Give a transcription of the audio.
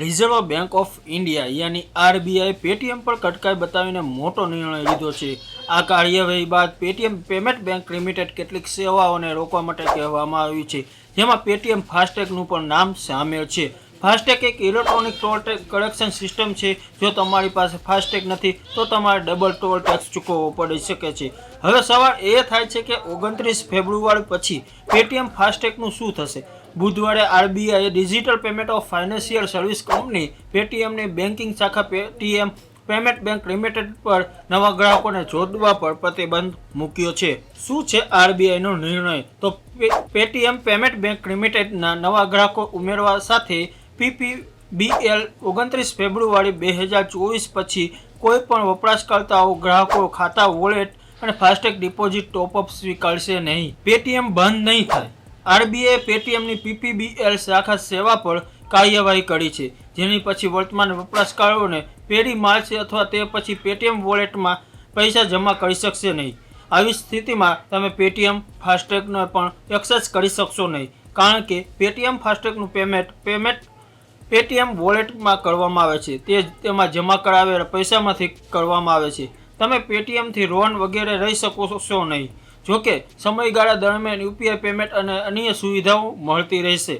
Reserve Bank of India યાની RBI Paytm પર કટકાઈ બતાવીને મોટો નિર્ણય લીધો છે. આ કાર્યવાહી બાદ પેટીએમ પેમેન્ટ બેંક લિમિટેડ કેટલીક સેવાઓને રોકવા માટે કહેવામાં આવ્યું છે. જેમાં પેટીએમ ફાસ્ટેગનું પણ નામ સામેલ છે. ફાસ્ટેગ એક electronic toll tax collection system છે. જો તમારી પાસે ફાસ્ટેગ નથી, તો તમારે ડબલ ટોલ ટેક્સ ચૂકવવો પડી શકે છે. હવે સવાલ એ થાય છે કે ઓગણત્રીસ ફેબ્રુઆરી પછી પેટીએમ ફાસ્ટેગનું શું થશે? બુધવારે આરબીઆઈએ digital payment of financial service company પેટીએમની banking શાખા પેટીએમ પેમેન્ટ બેંક લિમિટેડ પર નવા ગ્રાહકોને જોડવા પર પ્રતિબંધ મૂક્યો છે. શું છે આરબીઆઈનો નિર્ણય? તો પેટીએમ પેમેન્ટ બેંક લિમિટેડના નવા ગ્રાહકો ઉમેરવા સાથે પીપી બીએલ ઓગણત્રીસ ફેબ્રુઆરી બે હજાર ચોવીસ પછી કોઈ પણ વપરાશકર્તાઓ ગ્રાહકો ખાતા, વોલેટ અને ફાસ્ટેગ ડિપોઝિટ ટોપઅપ સ્વીકારશે નહીં. પેટીએમ બંધ નહીં થાય. આરબીઆઈ પેટીએમની પીપીબીએલ શાખા સેવા પર કાર્યવાહી કરી છે, જેની પછી વર્તમાન વપરાશકારોને પેઢી માર્ચ અથવા તે પછી પેટીએમ વોલેટમાં પૈસા જમા કરી શકશે નહીં. આવી સ્થિતિમાં તમે પેટીએમ ફાસ્ટેગનો પણ એક્સેસ કરી શકશો નહીં, કારણ કે પેટીએમ ફાસ્ટેગનું પેમેન્ટ પેમેન્ટ પેટીએમ વોલેટમાં કરવામાં આવે છે. તે તેમાં જમા કરાવેલા પૈસામાંથી કરવામાં આવે છે. તમે પેટીએમથી રોન વગેરે રહી શકો છો નહીં. જોકે સમયગાળા દરમિયાન યુપીઆઈ પેમેન્ટ અને અન્ય સુવિધાઓ મળતી રહેશે.